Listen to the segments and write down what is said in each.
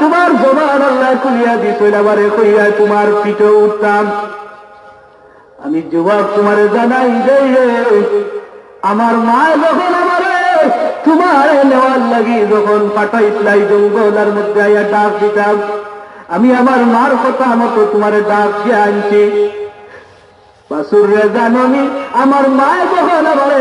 তোমার আল্লাহ তোমার পিঠে উঠতাম। আমি যুবক তোমারে জানাই যাই আমার মা যখন আমারে তোমার নেওয়ার লাগি, যখন পাঠাইতলাই জঙ্গলার মধ্যে আইয়া ডাক দিতাম, আমি আমার মার কথা মতো তোমারে ডাক দিয়ে আনছি। বাসুর রে জাননি, আমার মায় যখন আমারে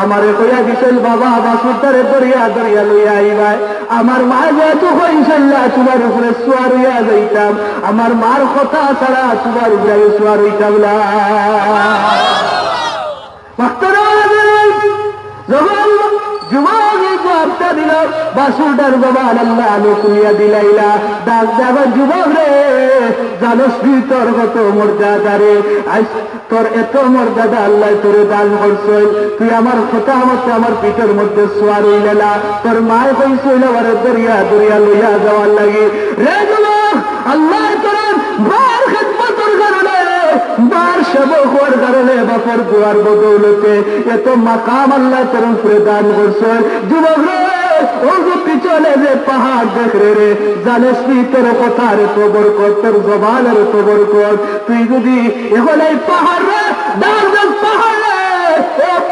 আমারে কইয়া দিছেন, বাবা বাসুর তারে দরিয়া দরিয়া লইয়া আইবাই। আমার মা যেহেতু হইছিল ইনশাল্লাহ তোমার উপরে সোয়ার হইয়া যাইতাম। আমার মার কথা ছাড়া তোমার উপরে আমি সোয়ার হইতাম না। ভক্তরা যখন যুবক দিল, বাসুরটার বাবা আল্লাহ আলো কুলিয়া দিলাইলা। ডাক যাবার যুবক রে, জানোস তোর কত মর্যাদা রে? তোর এত মর্যাদা আল্লাহ তোরে দান করছই তুই আমার কথা মতো আমার পিঠের মধ্যে সোয়ার হইলেলা তোর মায় কইছিল আরে দরিয়া দরিয়া লইয়া যাওয়ার লাগে। রে যুবক আল্লাহ তোর বার খেদমতর কারণে। বার সেবক হওয়ার কারণে বাপর দুয়ার বদৌলতে এত মাকাম আল্লাহ তোর দান করছে যুবক রে পিছনে যে পাহাড় দেখ রে জানিস তোর কথার বরকত তোর জবানের বরকত তুই যদি এখন এই পাহাড় পাহাড়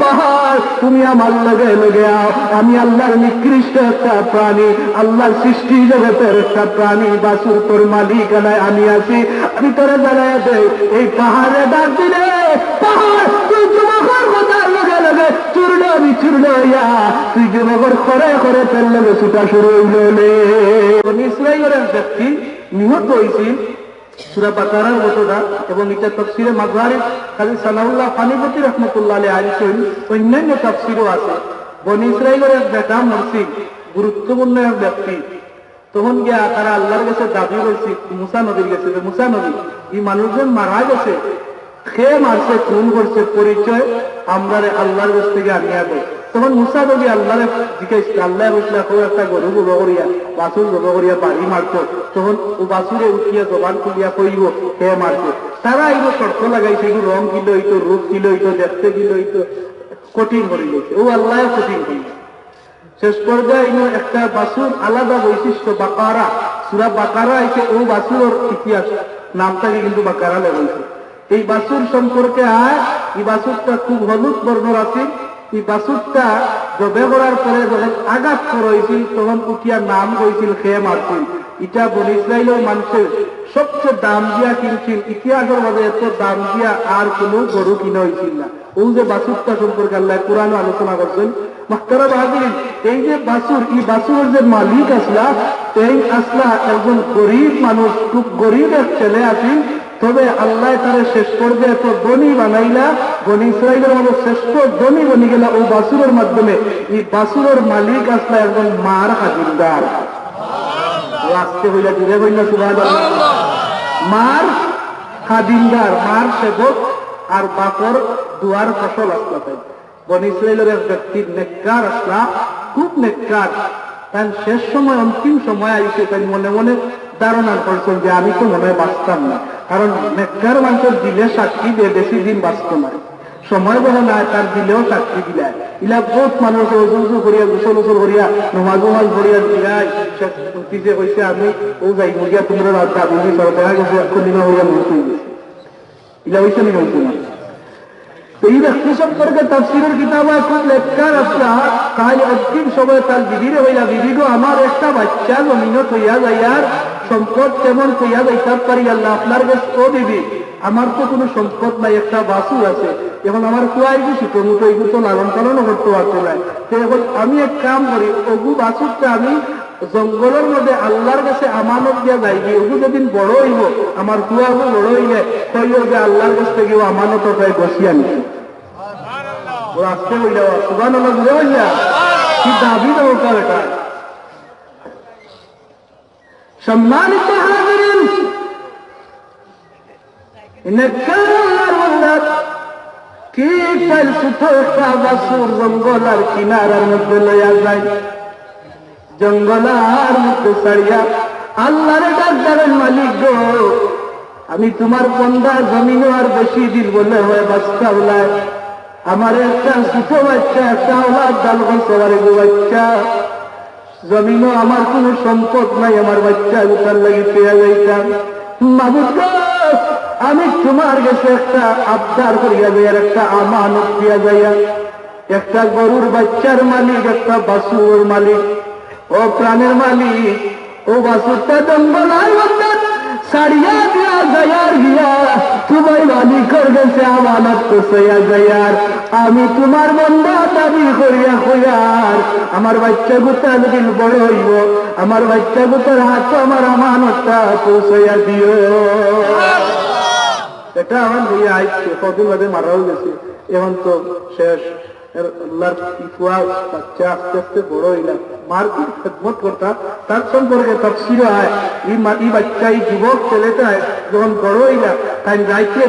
পাহাড়, তুমি আমার লগে লগে আমি আল্লাহর নিকৃষ্ট একটা প্রাণী, আল্লাহর সৃষ্টি জগতের একটা প্রাণী বাসুর তোর মালিক আলায় আমি আছি। আমি তোরে জানাই দে, এই পাহাড়ে ডাক দিলে, পাহাড়, তুই যুবকের লগে লগে চূর্ণ হইয়া তুই যুবকের খরে খরে তেল ছুটা শুরু হইলে ব্যক্তি নিহত হয়েছিল অন্যান্য তফসিরও আছে। বন ইসরায়েলের এক বেটা গুরুত্বপূর্ণ এক ব্যক্তি। তখন গিয়া তারা আল্লাহর কাছে দাবি করছি, মুসা নদীর গেছে মুসা নদী এই মানুষজন মারা গেছে খেয়ে মারছে খুন করছে পরিচয় আমরা আল্লাহর কাছ থেকে আনিয়া দেয় তখন মুসা নবী আল্লাহরে জিজ্ঞাসা আল্লাহ বসলা কেউ একটা গরু গব করিয়া বাসুর গব করিয়া বাড়ি মারত তখন ও বাসুরে উঠিয়া জবান খুলিয়া কইব খেয়ে মারছে। তারা এই শর্ত লাগাইছে এগুলো রং কিল হইতো, রূপ কিল হইতো, দেখতে কিল হইতো, কঠিন করে গেছে। ও আল্লাহ কঠিন করে শেষ পর্যায়ে একটা বাসুর আলাদা বৈশিষ্ট্য, বাকারা। সুরা বাকারা এসে ও বাসুর ইতিহাস, নামটাকে কিন্তু বাকারা লেগেছে এই বাসুর সম্পর্কে আয়, এই বাসুরটা খুব হলুদ বর্ণর আছে এই বাসুরটা করার পরে যখন আঘাত করাইছিল তখন উঠিয়া নাম কইছিল খেয়ে মারছিল এটা বন ইসরায়েলের মানুষের সবচেয়ে দাম দিয়া কিনছিল। ইতিহাসের মাঝে এত দাম দিয়া আর কোনো গরু কিনা হয়েছিল না। ও যে বাসুরটা সম্পর্কে আল্লাহ কোরআন আলোচনা করছেন মাস্টারা বাহাদিন এই যে বাসুর এই বাসুরের যে মালিক আসলা এই আসলা একজন গরিব মানুষ খুব গরিব এক ছেলে আছেন তবে আল্লাহ তারে শেষ করবে এত ধনী বানাইলা বনি ইসরায়েলের মতো শ্রেষ্ঠ ধনী বনি গেলা ও বাসুরের মাধ্যমে। এই বাসুরের মালিক আসলা একজন মার হাজিরদার। আসতে হইলা দূরে হইলা সুবাহ মার খাদিমদার মার সেবক আর বাপর দুয়ার ফসল আসলা তাই। বন এক ব্যক্তির নেককার আসলা, খুব নেককার। তার শেষ সময়, অন্তিম সময় আইসে তাই মনে মনে ধারণা করছেন যে আমি তো মনে হয় বাঁচতাম না। কারণ নেককার মানুষের দিলে সাক্ষী দিয়ে বেশি দিন বাঁচত না সময় বলে না তার দিলেও সাক্ষী দিলায় ইলা বহুত মানুষ উজু করিয়া, গুসল উসল করিয়া, নমাজ নমাজ করিয়া দিলাই পিছিয়ে কইছে আমি, ও যাই মরিয়া তোমরা রাস্তা আমি সব দেখা গেছে, এখন দিন হইয়া মৃত্যু হয়ে গেছে ইলা হইছে নি হইছে না এই ব্যক্তি সম্পর্কে তাফসিরের কিতাবা খুব লেখার আসলা তাই অন্তিম সময় তার বিবিরে হইলা বিবি গো আমার একটা বাচ্চা জমিনত হইয়া যাইয়ার সম্পদ তেমন হইয়া যাইতে পারি আল্লাহ আপনার কাছে ও দিবি আমার তো কোনো সম্পদ নাই একটা বাসুর আছে। এখন আমার কুয়াই যে ছোট মুটো এগুলো তো লালন পালনও করতে পারতো না। তো এখন আমি এক কাম করি ওগু বাসুরটা আমি জঙ্গলের মধ্যে আল্লাহর কাছে আমানত দিয়া যাইবি ওগু যেদিন বড় হইব আমার কুয়াগু বড় হইলে কইল যে আল্লাহর কাছ থেকে ও আমানত পাই বসিয়া নিছি ও আসতে হইলে সুবান আল্লাহ ঘুরে হইয়া কি দাবি দেবো কার এটা সম্মানিত হাজিরিন, নেককার আল্লাহর বান্দা ঠিক তাই ছোট একটা বাসুর জঙ্গল আর কিনারার মধ্যে লইয়া যায়। জঙ্গলার মধ্যে ছাড়িয়া আল্লাহর ডাক্তারের মালিক গো, আমি তোমার বন্দা জমিনও আর বেশি দিন বলে হয় বাচ্চা বলায় আমার একটা ছোট বাচ্চা, একটা দাল আমার এগো বাচ্চা। জমিনও আমার কোন সম্পদ নাই, আমার বাচ্চা তার লাগি পেয়ে যাইতাম। মাবুদ আমি তোমার কাছে একটা আবদার করিয়া যাই, আর একটা আমানত দিয়া যাইয়া একটা গরুর বাচ্চার মালিক, একটা বাসুর মালিক। ও প্রাণের মালিক, ও বাসুরটা জঙ্গলার সারিয়া দিয়া যায়ার গিয়া, তোমার মালিকর গেছে আমানত তো সইয়া যায়ার আমি তোমার বন্ধা দাবি করিয়া কইয়ার। আমার বাচ্চা গুতার দিন বড় হইব। আমার বাচ্চা গুতার হাত আমার আমানতটা পৌঁছাইয়া দিও। এটা আমার হইয়া আইছে কদিন বাদে মারাও গেছে এখন তো শেষ।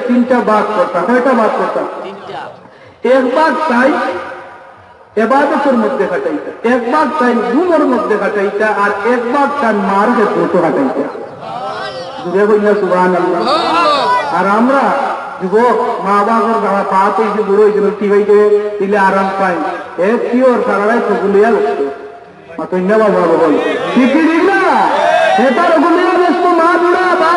তিনটা বাদ করতা। কয়টা বাদ করতা? এক ভাগ তাই এবাদতের মধ্যে কাটাইতা এক ভাগ তাই ঘুমের মধ্যে কাটাইতা আর এক ভাগ তার মার খেদমতো কাটাইতা। দূরে আর আমরা যুবক মা বাবার যারা পাত হয়েছে বুড়ো হয়েছিল হয়েছে দিলে আরাম পাই। এ কি ওর সারারাই সগুলিয়া বসতো মাতন্যা বাবা বল সেটার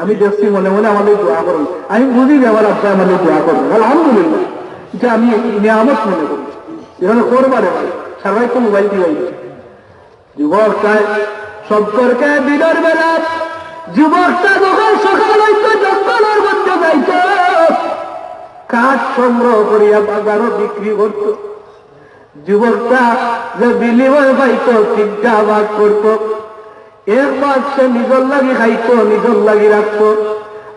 আমি দেখছি মনে মনে আমাদের দোয়া করুন। আমি বুঝি যে আমার আব্বা আমাদের দোয়া করুন আলহামদুলিল্লাহ, যে আমি নিয়ামত মনে করি। এখানে করবার সবাই তো মোবাইল দিয়ে যুবক চায় সম্পর্কে দিনের বেলা, যুবকটা যখন সকাল হইতো, জঙ্গলের মধ্যে যাইত। কাঠ সংগ্রহ করিয়া বাজারও বিক্রি করত। যুবকটা যে বিনিময় পাইত, চিন্তা বাদ করত। ভাগ সে নিজর লাগি খাইতো, নিজের লাগি রাখতো।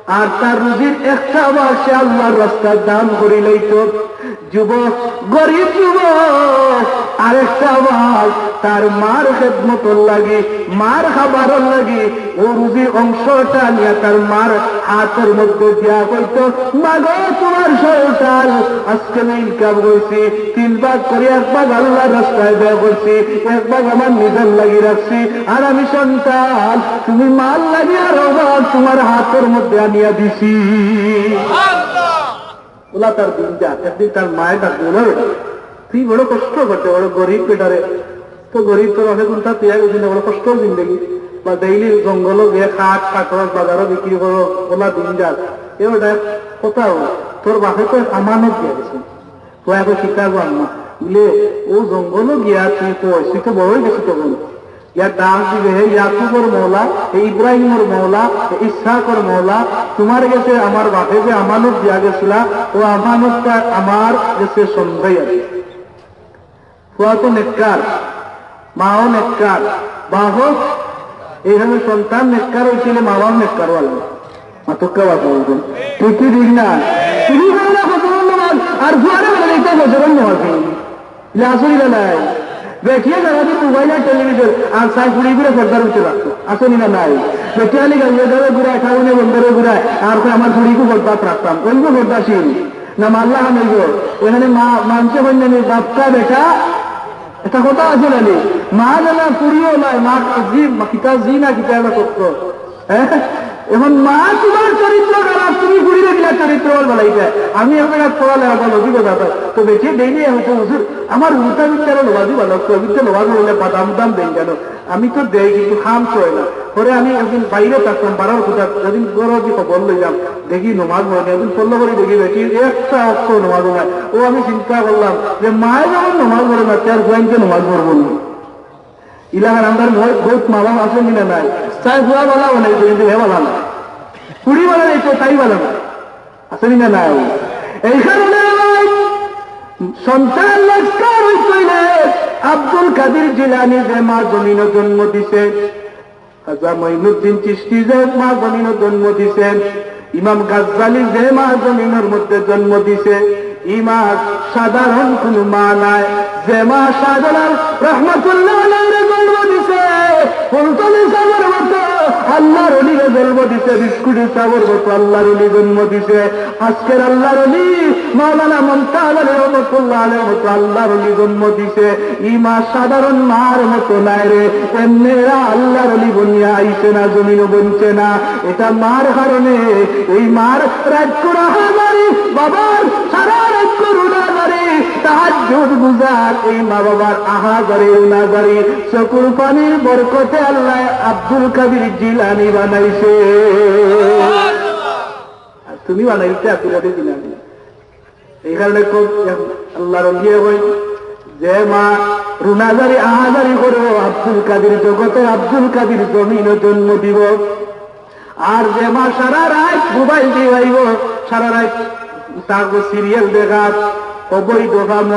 আর তার রুজির একটা আবার সে আল্লাহর রাস্তার দান করে লইত। যুবক, গরিব যুবক, আরেকটা ভাগ তার মার খেদমত লাগি, মার খাবারের লাগি, ও রুজির অংশটা নিয়ে তার মার হাতের মধ্যে দিয়া কইত, মাগো, তোমার সরকার আজকে ইনকাম করছি, তিন ভাগ করে এক ভাগ আল্লাহ রাস্তায় দেওয়া করছি, এক ভাগ আমার নিজের লাগি রাখছি, আর আমি সন্তান, তুমি মাল লাগি আর তোমার হাতের মধ্যে আনিয়া দিছি। ওলা তার দিন যা একদিন তার মায়ের ডাক দিল তুই বড় কষ্ট করতে, বড় গরিব পেটারে তো গরিব তো রহে কোনটা তিয়াগ দিনে বড় কষ্ট জিন্দগি। বা ডেইলি জঙ্গল গিয়ে খাট, কাঠর, বাজারও বিক্রি করো, ওলা দিন যাক এবারটা কোথাও, তোর বাপে তো আমানত দিয়ে গেছে তো এখন শিকাগো আম্মা। বলে, ও জঙ্গলও গিয়া তুই তো তুই তো বড়ই গেছি তখন ইয়া ডাক দিবে হে ইয়াকুবর মৌলা হে ইব্রাহিমর মৌলা হে ইসহাকর মৌলা তোমার কাছে আমার বাপে যে আমানত দিয়া গেছিল, ও আমানতটা আমার কাছে সন্দেহ আছে। ফুয়া তো নেককার, মাও নেককার, বাহ, এইখানে সন্তান নেককার হয়েছিল মা বাবা নেককার বলে মাতক্কা বাবা বলবেন কি দিক না। ধন্যবাদ আর ফুয়ারে বলে দেখতে বছর ধন্যবাদ আসলি না নাই দেখিয়ে যারা মোবাইল আর টেলিভিশন আর সাই ঘুরি ঘুরে পর্দার উঠে রাখতো আসনি না নাই? বেটি আলি গাড়িয়ে যাবে, ঘুরায় খাওয়ানে বন্ধরে ঘুরায়, আর আমার ঘুড়িকে পর্দাত রাখতাম। ওইগো পর্দাসীন না মাল্লা হামিল এখানে মা মানছে বন্যানি বাপকা বেটা। এটা কথা আছে নানি মা জানা পুরিও নয় মা জি কিতা জি না কিতা সত্য হ্যাঁ? এখন মা তোমার চরিত্র খারাপ তুমি ঘুরি রাখলে চরিত্র বলাই যায় আমি এখন পড়ালে আমার অভিজ্ঞতা পাই তো বেশি দেয়নি হুজুর। আমার উল্টা বিচারে লোবাদি ভালো কবিতা লোবাদ হলে বাদাম দাম দেন কেন? আমি তো দেই, কিন্তু খাম চয় না। পরে আমি একদিন বাইরে থাকতাম, বারোর কোথা একদিন গরজি খবর লইলাম, দেখি নমাজ পড়ে একদিন ফলো করে দেখি বেশি একটা অক্ষর নমাজ হয় ও আমি চিন্তা করলাম যে মায়ে যখন নমাজ পড়ে না, তার গোয়েন্দ্রে নমাজ পড়ব না? ইলাকার আমার বহুত মা বাবা আছে কিনা নাই? চাই, ভুয়া বলা হে বলা না কুড়ি বলা নাই তাই বলা না আছে কিনা নাই। এই কারণে সন্তান লস্কর হইলে আব্দুল কাদির জিলানি যে মা জমিন জন্ম দিছে চিস্তি যে মা জমিন জন্ম দিছেন ইমাম গাজ্জালি যে মা জমিনের মধ্যে জন্ম দিছে ই মা সাধারণ কোন মা নাই। যে মা সাধারণ রহমতুল্লাহ জন্ম দিছে আল্লাহর অলিরে জন্ম দিছে, বিস্কুটের সাগর মতো আল্লাহর অলি জন্ম দিছে। আজকের আল্লাহর অলি মাওলানা মমতাজ আলী রহমতুল্লাহ মতো আল্লাহর অলি জন্ম দিছে। ই মা সাধারণ মার মতো নাই রে এমনেরা আল্লাহর অলি বনিয়া আইছে না, জমিনও বনছে না। এটা মার কারণে, এই মার রাজ্য বাবার সারা তাহার জোর এই মা বাবার আহাজারি উনাজারি চকুর পানির বরকতে আল্লাহ আব্দুল কাবির জিলানি বানাইছে। তুমি বানাইতে আব্দুল জিলানি। এই কারণে খুব আল্লাহর ইয়ে হই, যে মা রুনাজারি, আহাজারি করো আব্দুল কাদির জগতে, আব্দুল কাদির জমিন জন্ম দিব। আর যে মা সারা রাত মোবাইল দিয়ে সারা রাত তার সিরিয়াল দেখাত, অবৈধ কাম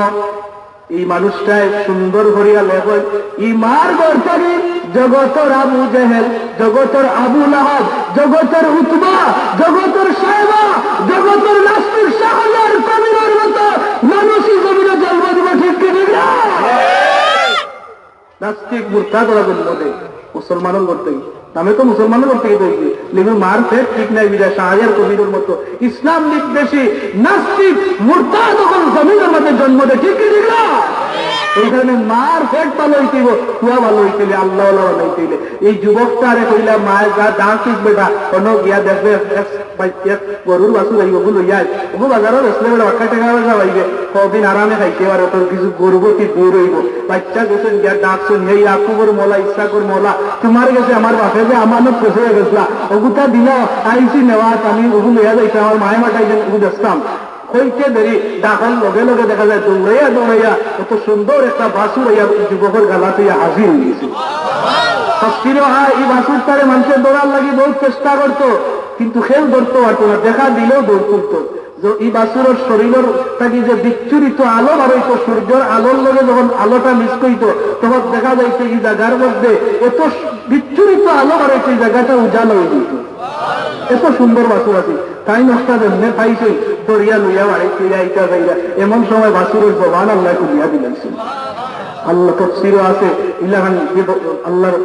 এই মানুষটায় সুন্দর করিয়া লেখন ই মার গর্তরি জগতর আবু জেহেল জগতর আবু লাহাব জগতর উতবা জগতর সাহেবা জগতর নাস্তিক শাহজার কবিরের মতো মানুষই জমিনে জন্ম দিব ঠিক ঠিক না? নাস্তিক মুর্তা করা জন্ম দেয় মুসলমানও করতে গিয়ে আমি তো মুসলমানের করতে গিয়ে দেখি লেবু মার ফেট ঠিক নাই, বিদায়। শাহজার কবিরের মতো ইসলাম বিদ্বেষী নাস্তিক মুর্তা তখন জমিনের মধ্যে জন্ম দেয়। ঠিক কি ঠিক? এই কারণে মার পেট ভালো হইতেইব কুয়া ভালো আল্লাহ ভালো হইতেলে এই যুবকটারে কইলা, মায়ের যা দাঁত ঠিক বেটা কোনো গিয়া দেখবে গরুর বাসু যাইব বলো ইয়াই ওগো বাজারও বেসলে বেটা, বাক্কা টাকা পয়সা পাইবে। কদিন আরামে খাইতে পারে, তোর কিছু গর্ভবতী দূর হইব বাচ্চা গেছেন গিয়া ডাক শুন, হেই আপুবর মোলা ইচ্ছা কর মোলা, তোমার গেছে আমার বাপে যে আমার লোক ফসে গেছিলা। ওগুতা দিল আইসি নেওয়া আমি ওগু লইয়া যাইতাম আমার মায়ে মাটাই ওগু দেখতাম হইতে দেরি। ডাকার লগে লগে দেখা যায় দৌড়াইয়া দৌড়াইয়া কত সুন্দর একটা বাসুর হইয়া যুবকের গালাতে হাজির হয় এই বাসুর তারে মানুষের দৌড়ার চেষ্টা কিন্তু খেল দেখা দিলেও দৌড় এই শরীরের থাকি যে বিচ্ছুরিত আলো বাড়াইতো সূর্যের আলোর লগে যখন আলোটা মিস করিত, তখন দেখা যাইছে এই জায়গার মধ্যে এত বিচ্ছুরিত আলো বাড়াইছে এই জায়গাটা উজালো হয়ে যেত এত সুন্দর বাসুর আছে তাই নষ্টা জন্মে পাইছে। দরিয়া লইয়া বাড়ি ফিরে আইতা যাইয়া এমন সময় বাসুরের জবান আল্লাহ তুলিয়া দিলাইছে আল্লাহ তফসিরও আছে। ইলাহান আল্লাহর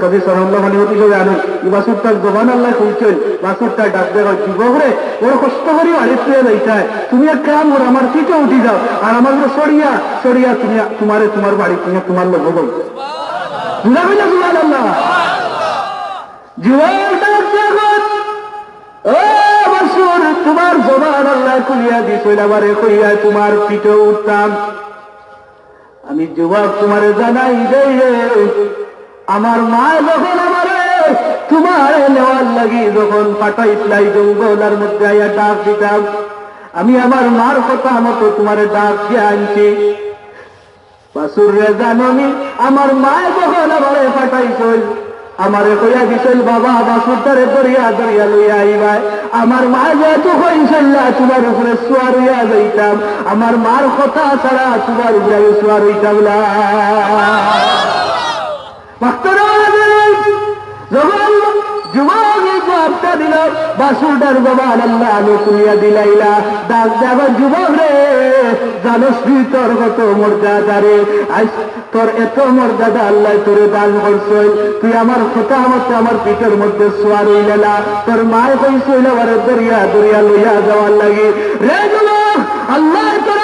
কবি সাল্লাহ আলী হতে করে আনুন এই বাসুরটার জবান আল্লাহ খুলছেন বাসুরটা ডাক দেওয়া যুবকরে ওর কষ্ট করি বাড়ি ফিরে যাইতায় তুমি এক কাম ওর আমার পিঠে উঠি যাও। আর আমার সরিয়া সরিয়া তুমি তোমারে তোমার বাড়ি তুমি তোমার লোক জুবান ডাক দেওয়া ও বাসুর তোমার জবান আল্লাহ খুলিয়া দিছিল আমারে কইয়া তোমার পিঠে উঠতাম আমি যুবক তোমারে জানাই দেই আমার মা যখন আমারে তোমার নেওয়ার লাগি, যখন পাঠাইছিলাই জঙ্গলার মধ্যে আইয়া ডাক দিতাম, আমি আমার মার কথা মতো তোমারে ডাক দিয়ে আনছি। বাসুর রে জাননি, আমার মায় যখন আমারে পাঠাইছিল আমারে কইয়া দিছিল বাবা, বাসুরটারে দরিয়া দরিয়া লইয়া আইবাই। আমার মা যেহেতু হইছিল না তোমার উপরে সোয়ার হইয়া যাইতাম। আমার মার কথা ছাড়া তোমার উপরে সোয়ার হইতাম না। যখন যুবক জবাবটা দিল, বাসুরটার বাবা আল্লাহ আলো তুলিয়া দিলাইলা। ডাক যাবার যুবক রে, জানোস তুই তোর কত মর্যাদা রে? তোর এত মর্যাদা আল্লাহ তোরে দান করছই তুই আমার কথা মতো আমার পিঠের মধ্যে সোয়ার হইলা তোর মায় কইছিল আরে দরিয়া দরিয়া লইয়া যাওয়ার লাগে। রে যুবক আল্লাহ তোর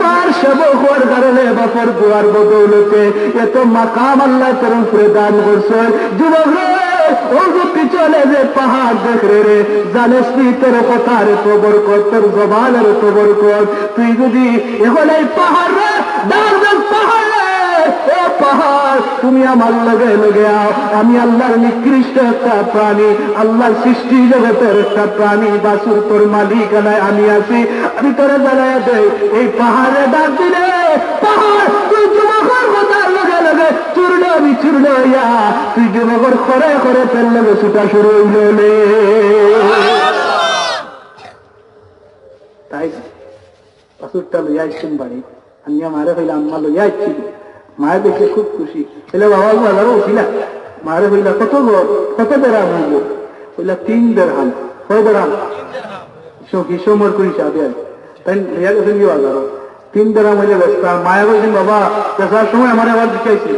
বার সেবক হওয়ার কারণে বাপর দুয়ার বদৌলতে এত মাকাম আল্লাহ তোর উপরে দান করছে। যুবক পিছনে যে পাহাড় দেখ রে জানিস তুই তোর কথার তো বরকত তোর জবানের তুই যদি এখন এই পাহাড় রে পাহাড় ও পাহাড়, তুমি আমার লগে লগে আমি আল্লাহর নিকৃষ্ট একটা প্রাণী, আল্লাহর সৃষ্টি জগতের একটা প্রাণী। বাসুর তোর মালিকানায় আমি আছি। আমি তোরে জানাই দেই, এই পাহাড়ে ডাক দিলে, পাহাড়, তুই যুবকের কথার লগে লগে চূর্ণ আমি চূর্ণ হইয়া, তুই যুবকের খরে খরে ফেল লগে ছুটা শুরু হইলে তাই বাসুরটা লইয়া বাড়ি। আমি মারে হইলে আম্মা লইয়া আসছি মায়ের দেখে খুব খুশি। এলে বাবা বাজারও উঠিলা মারে হইলা কত গো কত বেড়াম হইব? হইলা তিন দেড়হাম কয় সখী সমর করি সাথে তাই বাজার তিন দ্বারা মহিলা ব্যস্ত মায়া বলছেন, বাবা পেশার সময় আমার আবার দিকাইছিল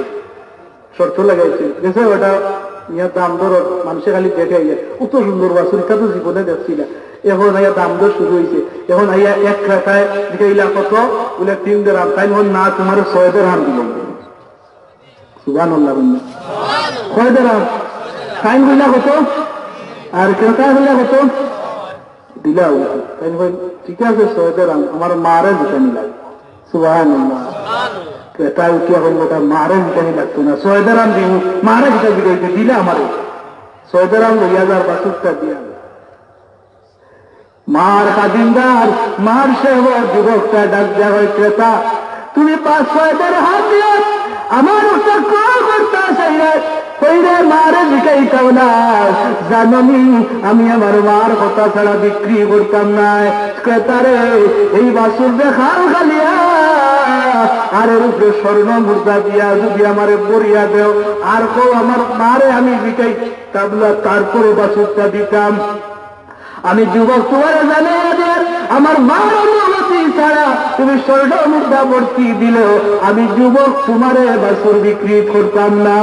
শর্ত লাগাইছে। গেছে ওটা ইয়া দাম দর মানুষে খালি দেখে আইয়া কত সুন্দর বাসুর এটা তো জীবনে দেখছি না। এখন আইয়া দাম দর শুরু হয়েছে এখন আইয়া এক খাতায় দিকাইলা কত? বলে, তিন দেরাম তাই না তোমার ছয় দেরাম দিল। সুবান আল্লাহ বললেন ছয় দেরাম টাইম হইলা ছয় দিব মারে ভিটা বিটাইতে দিলে আমারে। ছয়দারাম লইয়া যার বাসুরটা দিয়া যুবকটা ডাক দেওয়া হয় ক্রেতা, তুমি পাঁচ ছয়দের হাত দিয়ে আমার ক্রয় করতে চাইলে কইরে মারে বিকাইতাম না। জাননি, আমি আমার মার কথা ছাড়া বিক্রি করতাম না। ক্রেতারে এই বাসুর দেখাল খালিয়া আর এর উপরে স্বর্ণ মুদ্রা দিয়া যদি আমারে পরিয়া দেও, আর কেউ আমার মারে আমি বিকাই তাবলা তারপরে বাসুরটা দিতাম। আমি যুবক তোমার জানে আমার মার ছাড়া তুমি স্বর্গ মুদ্রা ভর্তি দিল আমি যুবক তোমারে বাসুর বিক্রি করতাম না।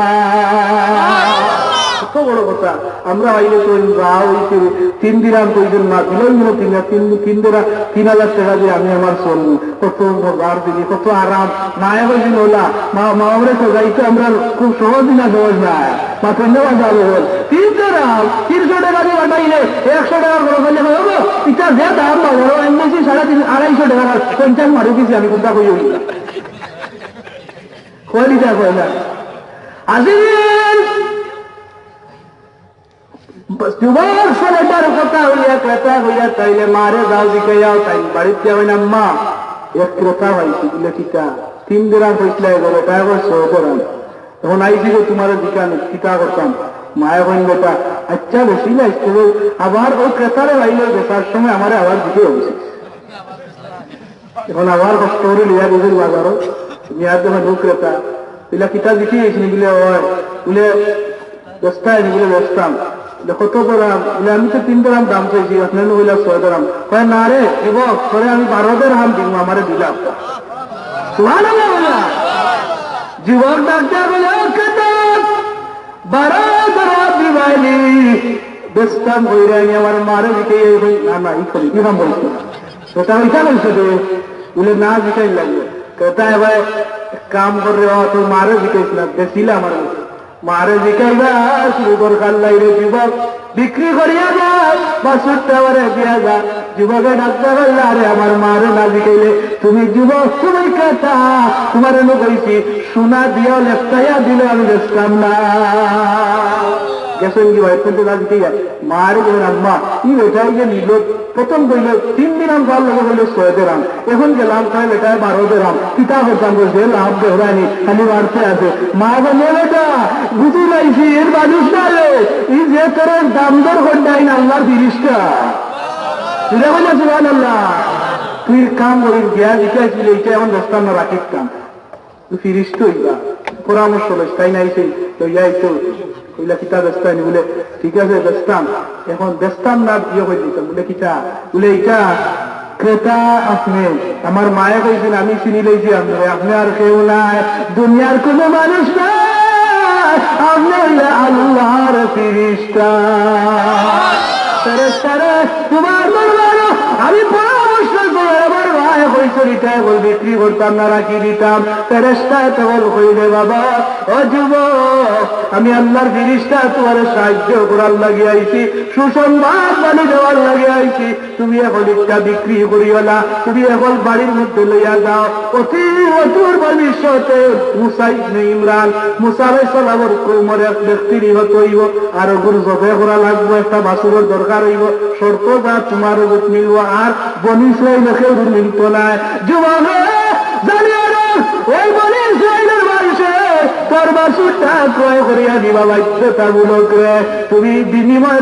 কত বড় কথা আমরা আইলে তো হইছে তিন দিরাম কইজন না দিলেই হলো তিন তিন তিন দিরা তিন হাজার টাকা দিয়ে আমি আমার চলবো কত বার দিলি, কত আরাম। মায়া কইছিল ওলা। মা মা আমরা তো যাইতে আমরা খুব সহজ না সহজ না। মাত্র নেওয়া যাবে বল? তিন দিরাম তিনশো টাকা দিয়ে বানাইলে একশো টাকা করে করলে হবে ইটা যে দাম বাজারও এমনি সাড়ে তিন আড়াইশো টাকা পঞ্চাশ মারি দিছি আমি কোনটা কই হইলা কয় দিতা কয় না আজিল যুবক ছেলেটার কথা হইয়া ক্রেতা হইয়া তাইলে মারে যাও দিকে যাও তাই বাড়িতে যাবে না, মা। এক ক্রেতা হয়েছি বলে টিকা তিন দিরাম হয়েছিল এগারো টাকা করে শো করাম তখন আইছি গো তোমার দিকান টিকা করতাম। মায়া বইন বেটা আচ্ছা বেশি না আবার ওই ক্রেতারে বাইলে বেচার সময় আমার আবার দিতে হয়েছে এখন আবার কষ্ট করে লিয়া গেছিল বাজারও। নিয়ার জন্য এগুলা কিতা দিকে গেছিনি বলে হয় বলে ব্যস্তায় বলে ব্যস্তাম কত গ্রাম? আমি তো তিন গ্রাম দাম চাইছি আপনার হইলা ছয় গ্রাম। কয় না রে যুবক করে আমি বারো গ্রাম দিব আমারে দিলাম। যুবক ডাক্তার বলে "ও কেতন, বারো গ্রাম দিবাইলি। বেস্তাম হইরে আমি। মারে জিকাইবা শুরু কর কাল্লাই রে যুবক বিক্রি করিয়া যা বাসুরটা ওরে দিয়া যা যুবকে ডাক্তার বললা, আরে, আমার মারে না জিকাইলে তুমি যুবক, তুমি কেতা তোমার এনে কইছি, সোনা দিয়া লেপটাইয়া দিলে আমি বেসলাম না। গেছেন কি ভাই? কিন্তু না জিকাইয়া মারে গেলেন আম্মা ই বেটাই যে নিল। প্রথম কইল, তিন দিন আম ভালো দেরাম। এখন গেলাম তাই বেটায় বারো দেরাম। কিতা করতাম বলছে, লাভ দেহরানি খালি বাড়তে আছে। মা বলে বেটা, বুঝি এর মানুষ না রে। এই যে তোর দাম দর ঘন্টাই না আল্লাহর তিরিশটা সুবান আল্লাহ তুই কাম করিস গিয়া জিজ্ঞাসিল এইটা এখন দশটার না রাখিস কাম। তুই ফিরিস তো ইবা পরামর্শ লইস, তাই নাই সেই লইয়াই তো কইলা কিতা ব্যস্তাই নি বলে, ঠিক আছে, ব্যস্তাম। এখন ব্যস্তাম না, বিয়ে করে দিতাম। বলে কিতা বলে, এইটা ক্রেতা আপনি আমার মায়ে কইছেন, আমি চিনি লইছি আপনি। আপনি আর কেউ নাই। দুনিয়ার কোনো মানুষ নাই। আপনি হইলে আল্লাহর ফিরিস্তা। ফেরেশতারা, তোমার দরবারে আমি রিটায় বল বিক্রি করতাম না রাখি দিতাম ফেরেস্তায় তো বল কইলে বাবা, ও যুবক, আমি আল্লাহর জিনিসটা তোমার সাহায্য করার লাগে আইছি, সুসংবাদ বানি দেওয়ার লাগে আইছি, তুমি এখন একটা বিক্রি করিও না, তুমি এখন বাড়ির মধ্যে লইয়া যাও, অতি অতুর ভবিষ্যতে মুসাই ইমরান মুসাবে সালামর কৌমর এক ব্যক্তি নিহত হইব, আর গুর জবে করা লাগবো, একটা বাসুরের দরকার হইব, শর্ত যা তোমার রূপ মিলব, আর বনি ইসরাইল কেউ মিলত নাই যুবক জানিয়ে ওই বনি ইসরাইলের মানুষে তোর বাসুরটা ক্রয় করিয়া দিবা বাধ্যতামূলক রে তুমি বিনিময়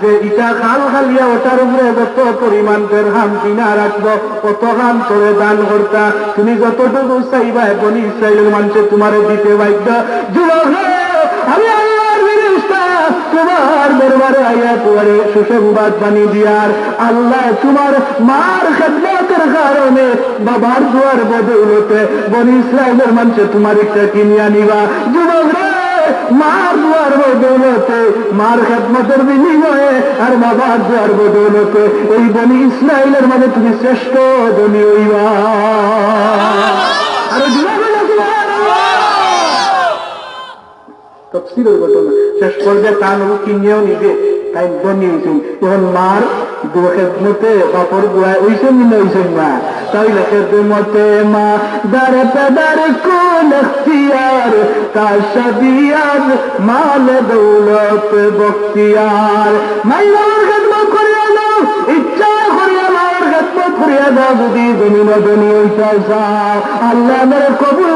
যে ইটা খাল খালিয়া ওটার উপরে যত পরিমাণ হাম কিনা রাখব কত হাম করে দান করতা। তুমি যতটুকু চাইবা, বনি ইসরায়েলের মানুষে তোমার দিতে বাধ্য। যুবক আমি তোমার দরবারে আইয়া তোমারে সুসংবাদ বানিয়ে দিয়ার। আল্লাহ তোমার মার খেদমতের কারণে বাবার দুয়ার বদৌলতে বনি ইসরায়েলের মানুষে তোমার একটা কিনিয়া নিবা যুবক মার দুয়ার বদৌলতে, মার খেদমতের বিনিময়ে আর বাবার দুয়ার বদৌলতে এই বনি ইসরায়েলের মানে তুমি শ্রেষ্ঠ ধনী হইবা। আর যুবক হইলা সুবহানাল্লাহ। তফসিলের ঘটনা শেষ পর্যায়ে তার নবু কিনিয়েও নিবে। তাই বনি হয়েছেন যখন মার না ওইসেন মা, দারে পেদারে কোন এখতিয়ার তার সবিয়ার মাল দৌলত বক্তিয়ার মাইয়ার খেদমত করিয়া দাও, ইচ্ছা করিয়া মায়ের খেদমত করিয়া দাও, যদি জমিন জমি ওইটা যাও আল্লাহ কবুল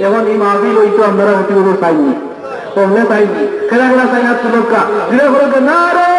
এখন এই মাহফিল ওইটা আমরা অতি কোনো চাইনি কমলে চাইনি খেলা খেলা তুলকা না রে